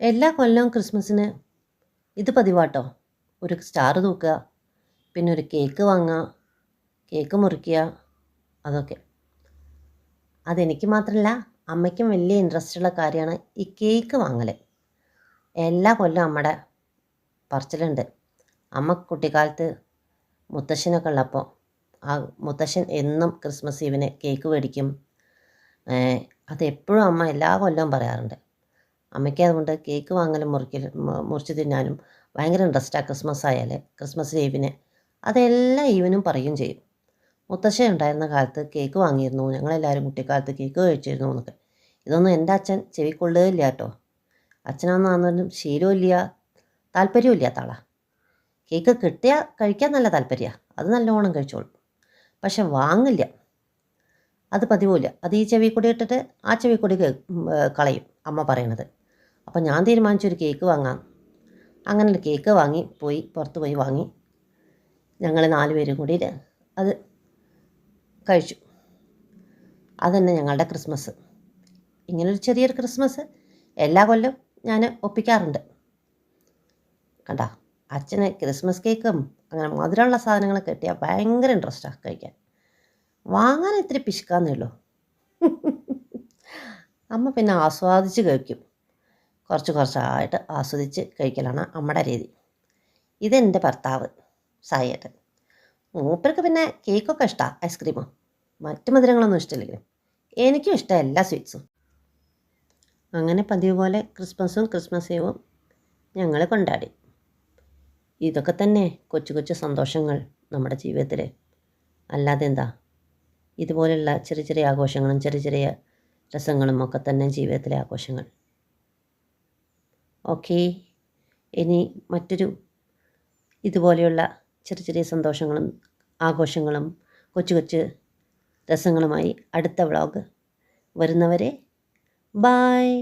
എല്ലാ കൊല്ലവും ക്രിസ്മസിന് ഇത് പതിവാട്ടോ. ഒരു സ്റ്റാർ തൂക്കുക പിന്നെ ഒരു കേക്ക് വാങ്ങുക കേക്ക് മുറിക്കുക അതൊക്കെ. അതെനിക്ക് മാത്രമല്ല അമ്മയ്ക്കും വലിയ ഇൻട്രസ്റ്റ് ഉള്ള കാര്യമാണ് ഈ കേക്ക് വാങ്ങൽ എല്ലാ കൊല്ലം അമ്മയുടെ പറച്ചിലുണ്ട്. അമ്മ കുട്ടിക്കാലത്ത് മുത്തശ്ശനൊക്കെ ഉള്ളപ്പോൾ ആ മുത്തശ്ശൻ എന്നും ക്രിസ്മസ് ഈവിന് കേക്ക് മേടിക്കും. അതെപ്പോഴും അമ്മ എല്ലാ കൊല്ലവും പറയാറുണ്ട്. അമ്മയ്ക്ക് അതുകൊണ്ട് കേക്ക് വാങ്ങലും മുറിക്കലും മു- മുറിച്ച് തിന്നാനും ഭയങ്കര ഇൻട്രസ്റ്റാണ് ക്രിസ്മസ് ആയാൽ ക്രിസ്മസ് ഈവിന് അതെല്ലാ ഈവനും പറയും ചെയ്യും. മുത്തശ്ശ ഉണ്ടായിരുന്ന കാലത്ത് കേക്ക് വാങ്ങിയിരുന്നു. ഞങ്ങളെല്ലാവരും കുട്ടിക്കാലത്ത് കേക്ക് കഴിച്ചിരുന്നു എന്നൊക്കെ. ഇതൊന്നും എന്റെ അച്ഛൻ ചെവിക്കൊള്ളുകയില്ല കേട്ടോ. അച്ഛനൊന്നും അന്നൊന്നും ശീലമില്ല താല്പര്യവും ഇല്ലാത്ത ആളാണ് കേക്ക് കിട്ടിയാൽ കഴിക്കാൻ നല്ല താല്പര്യമാണ് അത് നല്ലോണം കഴിച്ചോളും. പക്ഷെ വാങ്ങില്ല. അത് പതിവില്ല അത് ഈ ചെവി കൂടി ഇട്ടിട്ട് ആ ചെവി കൂടി കളയും. അമ്മ പറയണത്. അപ്പം ഞാൻ തീരുമാനിച്ചു ഒരു കേക്ക് വാങ്ങാം. അങ്ങനെ ഒരു കേക്ക് വാങ്ങി പോയി പുറത്ത് പോയി വാങ്ങി. ഞങ്ങൾ നാല് പേരും കൂടി അത് കഴിച്ചു. അതന്നെ ഞങ്ങളുടെ ക്രിസ്മസ്. ഇങ്ങനൊരു ചെറിയൊരു ക്രിസ്മസ് എല്ലാ കൊല്ലം ഞാൻ ഒപ്പിക്കാറുണ്ട്. കണ്ട? അച്ഛന് ക്രിസ്മസ് കേക്കും അങ്ങനെ മധുരമുള്ള സാധനങ്ങളൊക്കെ കിട്ടിയാൽ ഭയങ്കര ഇൻട്രസ്റ്റാണ് കഴിക്കാൻ. വാങ്ങാൻ ഇത്തിരി പിശുക്കാന്നേ ഉള്ളൂ. അമ്മ പിന്നെ ആസ്വാദിച്ച് കഴിക്കും. കുറച്ച് കുറച്ചായിട്ട് ആസ്വദിച്ച് കഴിക്കലാണ് അമ്മയുടെ രീതി. ഇതെന്റെ ഭർത്താവ് സായേട്ടൻ. മൂപ്പർക്ക് പിന്നെ കേക്കൊക്കെ ഇഷ്ടമാണ് ഐസ്ക്രീമോ. മറ്റു മധുരങ്ങളൊന്നും ഇഷ്ടമില്ലെങ്കിലും എനിക്കും ഇഷ്ടം എല്ലാ സ്വീറ്റ്സും. അങ്ങനെ പതിവ് പോലെ ക്രിസ്മസും ക്രിസ്മസ് ഈവും ഞങ്ങൾ കൊണ്ടാടി. ഇതൊക്കെ തന്നെ കൊച്ചു കൊച്ചു സന്തോഷങ്ങൾ നമ്മുടെ ജീവിതത്തിൽ അല്ലാതെ എന്താ? ഇതുപോലുള്ള ചെറിയ ചെറിയ ആഘോഷങ്ങളും ചെറിയ ചെറിയ രസങ്ങളും ഒക്കെ തന്നെ ജീവിതത്തിലെ ആഘോഷങ്ങൾ. ഓക്കെ. ഇനി മറ്റൊരു ഇതുപോലെയുള്ള ചെറിയ ചെറിയ സന്തോഷങ്ങളും ആഘോഷങ്ങളും കൊച്ചു കൊച്ചു രസങ്ങളുമായി അടുത്ത വ്ളോഗ് വരുന്നവരെ ബായ്